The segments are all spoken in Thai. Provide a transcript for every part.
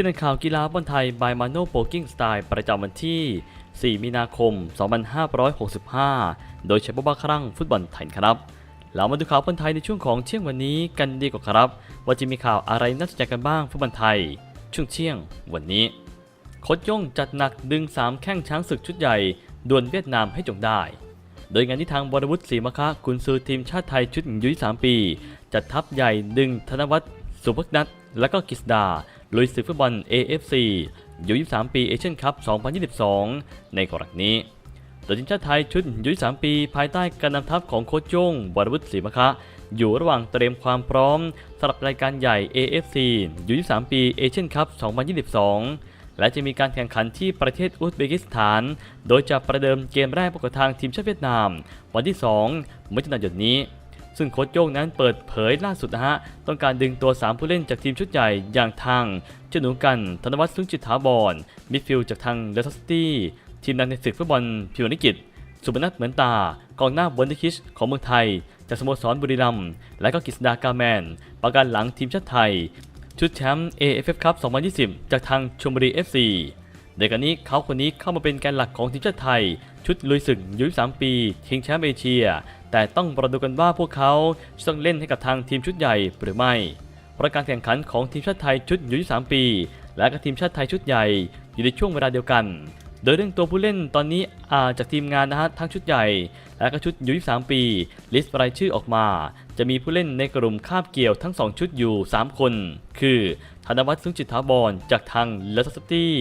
ที่นันข่าวกีฬาบอลไทย by Mano p o k i n g Style ประจำวันที่ 4 มีนาคม 2565 โดยใช้บบ้าครั่งฟุตบอลไทยครับ เรามาดูข่าวบอลไทยในช่วงของเที่ยงวันนี้กันดีกว่าครับ ว่าจะมีข่าวอะไรน่าสนใจกันบ้างฟุตบอลไทย ช่วงเที่ยงวันนี้โคชย่งจัดหนักดึง 3 แข้งช้างศึกชุดใหญ่ดวลเวียดนามให้จงได้ โดยงานที่ทางบรวุฒิศรีมะคะกุนซือทีมชาติไทยชุดอายุ3ปี จัดทัพใหญ่ดึงธนวัฒน์สุภกนัทและก็กฤษดา ลุยศึกฟุตบอล AFC ยุ23 ปีเอเชียนคัพ 2022 ในกรณีนี้โดยทีมชาติไทยชุดยุ23 ปีภายใต้การนำทัพของโค้ชโย่งวรวุฒิศรีมะคะ อยู่ระหว่างเตรียมความพร้อมสำหรับรายการใหญ่ AFC ยุ23 ปีเอเชียนคัพ 2022 และจะมีการแข่งขันที่ประเทศอุซเบกิสถาน โดยจะประเดิมเกมแรกพบกับทางทีมชาติเวียดนาม วันที่ 2มิถุนายนนี้ ซึ่งโค้ชโย่งนั้นเปิดเผยล่าสุดนะฮะ ต้องการดึงตัว 3 ผู้เล่นจากทีมชุดใหญ่อย่างทางเจาหนูกัน ธนวัฒน์สุงจิตถาวรมิดฟิลด์จากทางเลสเตอร์ซิตี้ทีมดังในศึกฟุตบอลพิวนิกิจสุพนัทเหมือนตากองหน้าบนดิคิชของเมืองไทย จากสโมสรบุรีรัมย์และก็กฤษดากาแมน ประกันหลังทีมชาติไทย ชุดแชมป์ AFF Cup 2020 จากทางชลบุรี FC โดยกันนี้เขาคนนี้เข้ามาเป็นแกนหลักของทีมชาติไทย ชุดลุยศึกยุ23ปีชิงแชมป์เอเชีย แต่ต้องปรอดูกันว่าพวกเขาจะต้องเล่นให้กับทางทีมชุดใหญ่หรือไม่เพราะการแข่งขันของทีมชาติไทยชุดอายุ23ปี และก็ทีมชาติไทยชุดใหญ่อยู่ในช่วงเวลาเดียวกัน โดยเรื่องตัวผู้เล่นตอนนี้อาจากทีมงานนะฮะทั้งชุดใหญ่ และก็ชุดอายุ23ปี ลิสต์รายชื่อออกมา จะมีผู้เล่นในกลุ่มคาบเกี่ยวทั้ง 2 ชุดอยู่ 3 คน คือธนวัฒน์สุงจิตถาวรจากทางเลสเตอร์ซิตี้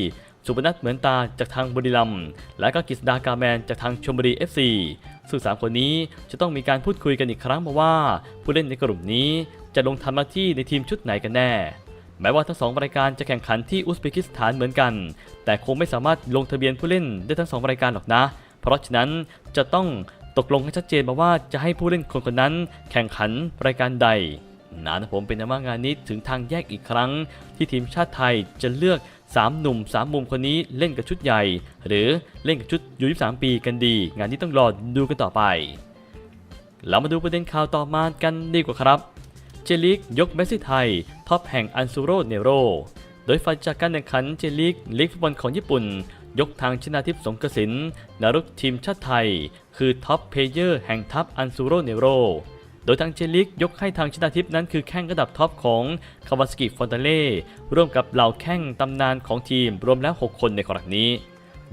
สุพนัทเหมือนตาจากทางบุรีรัมย์และก็กฤษดากาแมนจากทางชลบุรี FC ซึ่งสามคนนี้จะต้องมีการพูดคุยกันอีกครั้งมาว่า ผู้เล่นในกลุ่มนี้จะลงทำหน้าที่ในทีมชุดไหนกันแน่ แม้ว่าทั้งสองรายการจะแข่งขันที่อุซเบกิสถานเหมือนกัน แต่คงไม่สามารถลงทะเบียนผู้เล่นได้ทั้งสองรายการหรอกนะ เพราะฉะนั้นจะต้องตกลงให้ชัดเจนมาว่าจะให้ผู้เล่นคนคนนั้นแข่งขันรายการใดนะผมเป็นนว่างานนี้ถึงทางแยกอีกครั้ง ที่ทีมชาติไทยจะเลือก 3 หนุ่ม 3 มุมคนนี้เล่นกับชุดใหญ่ หรือเล่นกับชุดยู23 ปีกันดี งานนี้ต้องรอดูกันต่อไป เรามาดูประเด็นข่าวต่อมากันดีกว่าครับ เจลิกยกเมสซี่ไทยท็อปแห่งอันซูโรเนโร โดยฝ่ายจากการแข่งขันเจลิกลีกฟุตบอลของญี่ปุ่น ยกทางชนาทิพย์สงกระสินนารุกทีมชาติไทย คือท็อปเพลเยอร์แห่งทัพอันซูโรเนโร โดยทางเจลิกยกให้ทางชนาทิพนั้นคือแข้งระดับท็อปของคาวาสกิฟอนเตเล่ร่วมกับเหล่าแข้งตำนานของทีมรวมแล้ว 6 คนในครั้งนี้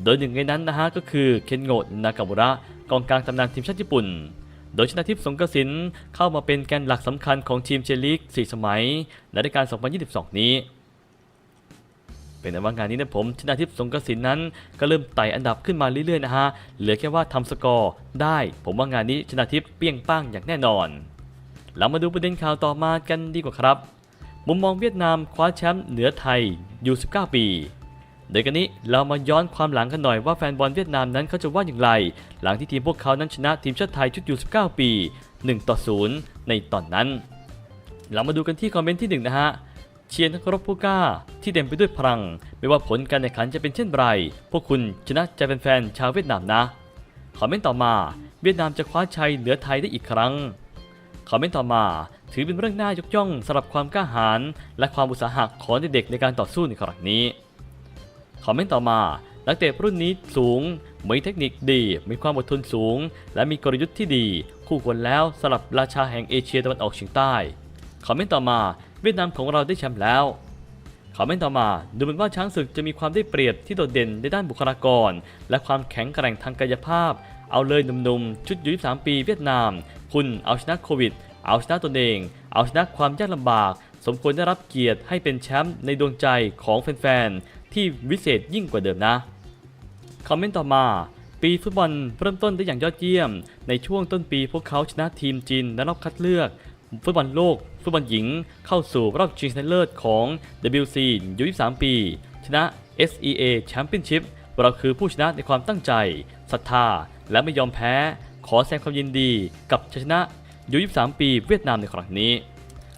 โดยหนึ่งในนั้นนะฮะก็คือเคนโงะนากามุระกองกลางตำนานทีมชาติญี่ปุ่น โดยชนะทิพสงกสินเข้ามาเป็นแกนหลักสำคัญของทีมเจลิก4สมัยในรายการ2022 นี้ เป็นในว่างานนี้นะผมชนะทิพย์สงกระสินนั้น ก็เริ่มไต่อันดับขึ้นมาเรื่อยๆนะฮะเหลือแค่ว่าทำสกอร์ได้ ผมว่างานนี้ชนะทิพย์เปี้ยงป้างอย่างแน่นอน เรามาดูประเด็นข่าวต่อมากันดีกว่าครับ มุมมองเวียดนามคว้าแชมป์เหนือไทยอยู่19 ปีโดยกันนี้เรามาย้อนความหลังกันหน่อยว่าแฟนบอลเวียดนามนั้นเขาจะว่าอย่างไร หลังที่ทีมพวกเขานั้นชนะทีมชาติไทยชุดยู19 ปี1ต่อ0ในตอนนั้น เรามาดูกันที่คอมเมนต์ที่ 1 นะฮะ เชียร์นักรบผู้กล้า ที่เต็มไปด้วยพลัง ไม่ว่าผลการแข่งขันจะเป็นเช่นไร พวกคุณชนะใจเป็นแฟนๆชาวเวียดนามนะ คอมเมนต์ต่อมา เวียดนามจะคว้าชัยเหนือไทยได้อีกครั้ง คอมเมนต์ต่อมา ถือเป็นเรื่องน่ายกย่องสำหรับความกล้าหาญและความอุตสาหะของเด็กๆในการต่อสู้ในครั้งนี้ คอมเมนต์ต่อมานักเตะรุ่นนี้สูง มีเทคนิคดี มีความอดทนสูง และมีกลยุทธ์ที่ดี คู่ควรแล้วสำหรับราชาแห่งเอเชียตะวันออกเฉียงใต้ คอมเมนต์ต่อมา เวียดนามของเราได้แชมป์แล้วคอมเมนต์ต่อมาดูเหมือนว่าช้างศึกจะมีความได้เปรียบที่โดดเด่นในด้านบุคลากร และความแข็งแกร่งทางกายภาพ เอาเลยหนุ่มๆ ชุดยู23ปีเวียดนาม คุณเอาชนะโควิด เอาชนะตนเอง เอาชนะความยากลำบาก สมควรได้รับเกียรติให้เป็นแชมป์ในดวงใจของแฟนๆ ที่วิเศษยิ่งกว่าเดิมนะคอมเมนต์ต่อมา ปีฟุตบอลเริ่มต้นได้อย่างยอดเยี่ยม ในช่วงต้นปีพวกเขาชนะทีมจีนในรอบคัดเลือก ฟุตบอลโลก ฟุตบอลหญิงเข้าสู่รอบชิงชนะเลิศของ WC ยู23 ปี ชนะ SEA Championship เราคือผู้ชนะในความตั้งใจศรัทธา และไม่ยอมแพ้ ขอแสดงความยินดีกับชัยชนะยู23 ปีเวียดนามในครั้งนี้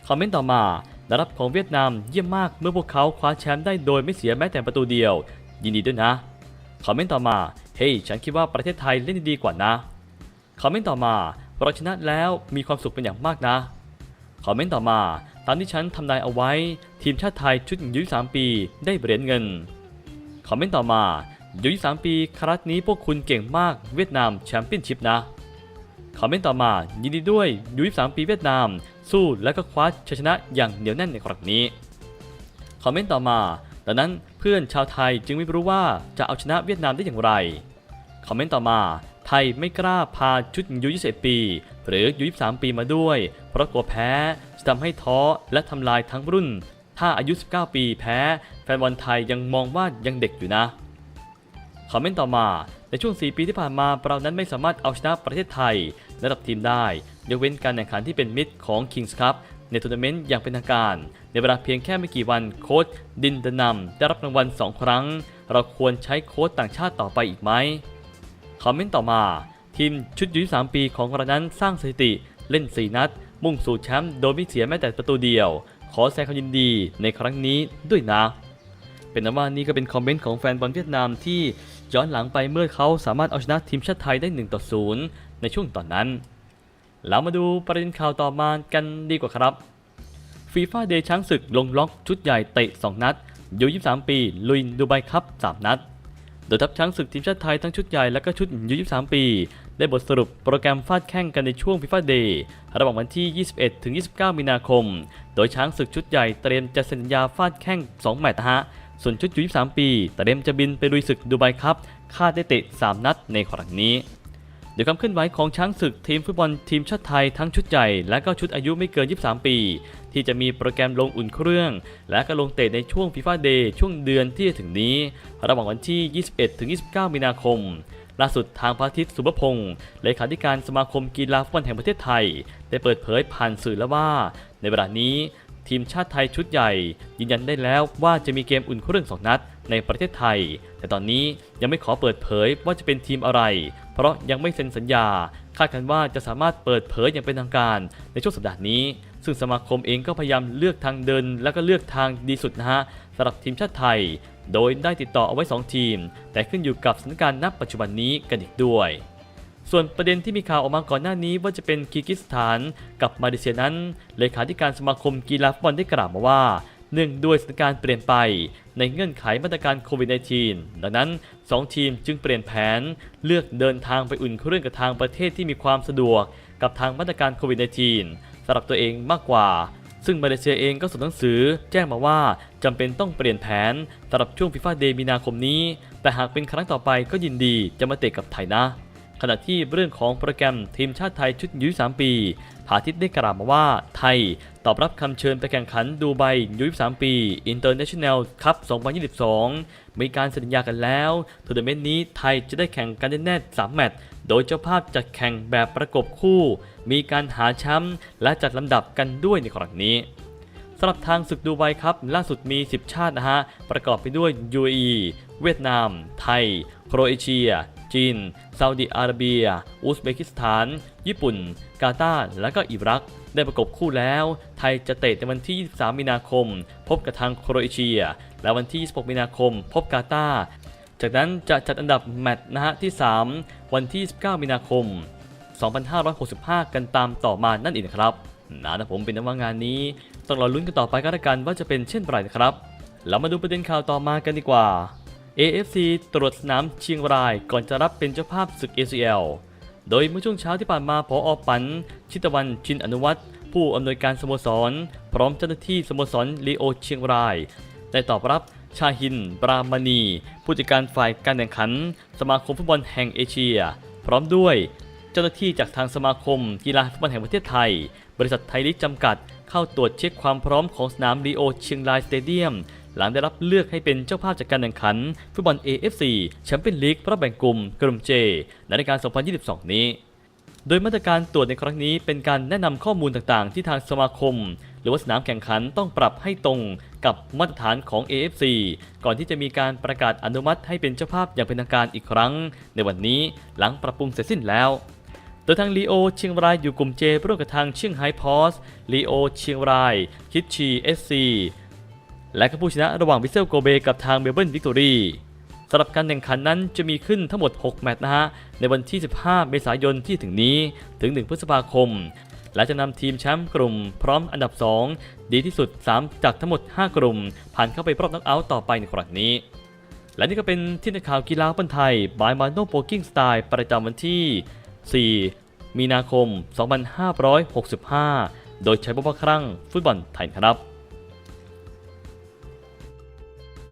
คอมเมนต์ต่อมาดารับของเวียดนามเยี่ยมมากเมื่อพวกเขาคว้าแชมป์ได้โดยไม่เสียแม้แต่ประตูเดียว ยินดีด้วยนะ คอมเมนต์ต่อมา เฮ้ยฉันคิดว่าประเทศไทยเล่นดีกว่านะ คอมเมนต์ต่อมาเราชนะแล้วมีความสุขเป็นอย่างมากนะ คอมเมนต์ต่อมา ตามที่ฉันทำนายเอาไว้ ทีมชาติไทยชุดยุ23ปี ได้เหรียญเงิน คอมเมนต์ต่อมายุ23ปีครั้งนี้พวกคุณเก่งมากเวียดนามแชมเปี้ยนชิพนะ คอมเมนต์ต่อมายินดีด้วยยุ23ปีเวียดนาม สู้และก็คว้าชัยชนะอย่างเหนียวแน่นในครั้งนี้ คอมเมนต์ต่อมาดังนั้นเพื่อนชาวไทยจึงไม่รู้ว่าจะเอาชนะเวียดนามได้อย่างไร คอมเมนต์ต่อมา ไทยไม่กล้าพาชุดอายุ 21 ปี หรืออายุ 23 ปีมาด้วย เพราะกลัวแพ้จะทำให้ท้อและทำลายทั้งรุ่น ถ้าอายุ 19 ปีแพ้ แฟนบอลไทยยังมองว่ายังเด็กอยู่นะคอมเมนต์ต่อมา ในช่วง 4 ปีที่ผ่านมาเรานั้นไม่สามารถเอาชนะประเทศไทยระดับทีมได้ ยกเว้นการแข่งขันที่เป็นมิตรของ Kings Cup ในทัวร์นาเมนต์อย่างเป็นทางการ ในเวลาเพียงแค่ไม่กี่วันโค้ชดินดนำได้รับรางวัล 2 ครั้ง เราควรใช้โค้ชต่างชาติต่อไปอีกไหม คอมเมนต์ต่อมา ทีมชุดยู23ปีของเรานั้นสร้างสถิติเล่น 4 นัด มุ่งสู่แชมป์โดยไม่เสียแม้แต่ประตูเดียว ขอแสดงความยินดีในครั้งนี้ด้วยนะ เป็นนนว่านี่ก็เป็นคอมเมนต์ของแฟนบอลเวียดนามที่ย้อนหลังไปเมื่อเขาสามารถเอาชนะทีมชาติไทยได้1ต่อ0ในช่วงตอนนั้นเรามาดูประเด็นข่าวต่อมากันดีกว่าครับฟีฟ่าเดย์ช้างศึกลงล็อกชุดใหญ่เตะ 2 นัดยู23 ปี ลุยดูไบครับ3นัด โดยทัพช้างศึกทีมชาติไทยทั้งชุดใหญ่และก็ชุดยู23 ปี ได้บทสรุปโปรแกรมฟาดแข่งกันในช่วงฟีฟ่าเดย์ระหว่างวันที่ 21 ถึง 29 มีนาคม โดยช้างศึกชุดใหญ่เตรียมจะเซ็นสัญญาฟาดแข่ง 2 แมตช์ฮะ ส่วนชุดยู23 ปีเตรียมจะบินไปลุยศึกดูไบครับคาดได้เตะ 3 นัดในครั้งนี้ เดี๋ยวความเคลื่อนไหวของช้างศึกทีมฟุตบอลทีมชาติไทยทั้งชุดใหญ่และก็ชุดอายุไม่เกิน 23 ปี ที่จะมีโปรแกรมลงอุ่นเครื่อง และก็ลงเตะในช่วงฟีฟ่าเดย์ช่วงเดือนที่จะถึงนี้ ระหว่างวันที่ 21-29 มีนาคมล่าสุดทางพระอาทิตย์สุภพงศ์เลขาธิการสมาคมกีฬาฟุตบอลแห่งประเทศไทย ได้เปิดเผยผ่านสื่อแล้วว่า ในเวลานี้ ทีมชาติไทยชุดใหญ่ ยืนยันได้แล้วว่าจะมีเกมอุ่นเครื่องสองนัด ในประเทศไทย แต่ตอนนี้ยังไม่ขอเปิดเผยว่าจะเป็นทีมอะไร เพราะยังไม่เซ็นสัญญา คาดกันว่าจะสามารถเปิดเผยอย่างเป็นทางการในช่วงสัปดาห์นี้ ซึ่งสมาคมเองก็พยายามเลือกทางเดิน และก็เลือกทางดีสุดนะฮะสำหรับทีมชาติไทย โดยได้ติดต่อเอาไว้ 2 ทีม แต่ขึ้นอยู่กับสถานการณ์ณปัจจุบันนี้กันอีกด้วยส่วนประเด็นที่มีข่าวออกมาก่อนหน้านี้ว่าจะเป็นคีร์กิสถานกับมาเลเซียนั้น เลขาธิการสมาคมกีฬาฟุตบอลได้กล่าวมาว่า เนื่องด้วยสถานการณ์เปลี่ยนไป ในเงื่อนไขมาตรการโควิด -19 ดังนั้น 2 ทีมจึงเปลี่ยนแผน เลือกเดินทางไปอุ่นเครื่องกับทางประเทศที่มีความสะดวก กับทางมาตรการโควิด -19 สำหรับตัวเองมากกว่า ซึ่งมาเลเซียเองก็ส่งหนังสือ แจ้งมาว่าจำเป็นต้องเปลี่ยนแผนสำหรับช่วงฟีฟ่าเดย์มีนาคมนี้ แต่หากเป็นครั้งต่อไปก็ยินดีจะมาเตะกับไทยนะขณะที่เรื่องของโปรแกรมทีมชาติไทยชุดยุ23ปี ผาทิตได้กล่าวมาว่าไทย ตอบรับคำเชิญไปแข่งขันดูไบยุ23 ปี International Cup 2022 มีการสัญญากันแล้วทัวร์นาเมนต์นี้ไทยจะได้แข่งกันแน่ๆ3แมตช์โดยเจ้าภาพจะแข่งแบบประกบคู่ มีการหาแชมป์และจัดลำดับกันด้วยในครั้งนี้สำหรับทางศึกดูไบครับ ล่าสุดมี 10 ชาตินะฮะ ประกอบไปด้วย UAE เวียดนาม ไทย โครเอเชีย จีน ซาอุดิอาระเบีย อุซเบกิสถาน ญี่ปุ่น กาตาร์และก็อิรัก ได้ประกบคู่แล้ว ไทยจะเตะในวันที่ 23 มีนาคม พบกับทางโครเอเชีย และวันที่ 26 มีนาคม พบกาตาร์จากนั้นจะจัดอันดับแมตช์นะฮะที่ 3 วันที่ 19 มีนาคม 2565 กันตามต่อมานั่นเองนะครับนะนะผมเป็นนักว่างานนี้ต้องรอลุ้นกันต่อไปก็แล้วกันว่าจะเป็นเช่นไรนะครับ เรามาดูประเด็นข่าวต่อมากันดีกว่า AFC ตรวจสนามเชียงรายก่อนจะรับเป็นเจ้าภาพศึก ACL โดยเมื่อช่วงเช้าที่ผ่านมาพออปัน ชิตวันชินอนุวัตรผู้อำนวยการสโมสร พร้อมเจ้าหน้าที่สโมสรลีโอเชียงราย ได้ตอบรับชาฮินปรามณี ผู้จัดการฝ่ายการแข่งขัน สมาคมฟุตบอลแห่งเอเชีย พร้อมด้วย เจ้าหน้าที่จากทางสมาคม กีฬาฟุตบอลแห่งประเทศไทย บริษัทไทยลิกจำกัด เข้าตรวจเช็คความพร้อมของสนามลีโอเชียงรายสเตเดียม หลังได้รับเลือกให้เป็นเจ้าภาพจากการแข่งขันฟุตบอล AFC แชมเปี้ยนลีกรอบแบ่งกลุ่มกลุ่ม J ในรายการ 2022 นี้ โดยมาตรการตรวจในครั้งนี้เป็นการแนะนำข้อมูลต่างๆ ที่ทางสมาคม หรือว่าสนามแข่งขันต้องปรับให้ตรงกับมาตรฐานของ AFC ก่อนที่จะมีการประกาศอนุมัติให้เป็นเจ้าภาพอย่างเป็นทางการอีกครั้ง ในวันนี้หลังปรับปรุงเสร็จสิ้นแล้วโดยทางลีโอเชียงรายอยู่กลุ่ม J ร่วมกับทางเชียงไฮ้พอสลีโอเชียงราย คิดชีเอสซี และก็ผู้ชนะระหว่างวิเซลโกเบกับทางเมลเบิร์นวิกตอรีสำหรับการแข่งขันนั้นจะมีขึ้นทั้งหมด 6 แมตช์นะฮะ ในวันที่ 15 เมษายนที่ถึงนี้ถึง 1 พฤษภาคม และจะนำทีมแชมป์กลุ่ม พร้อมอันดับ 2 ดีที่สุด 3 จากทั้งหมด 5 กลุ่ม ผ่านเข้าไปรอบน็อกเอาท์ต่อไปในครั้งนี้ และนี่ก็เป็นที่ในข่าวกีฬาบอลไทยบายมาโนโปกิ้งสไตล์ประจำวันที่ 4 มีนาคม 2565 โดยใช้บพครั้งฟุตบอลไทยครับ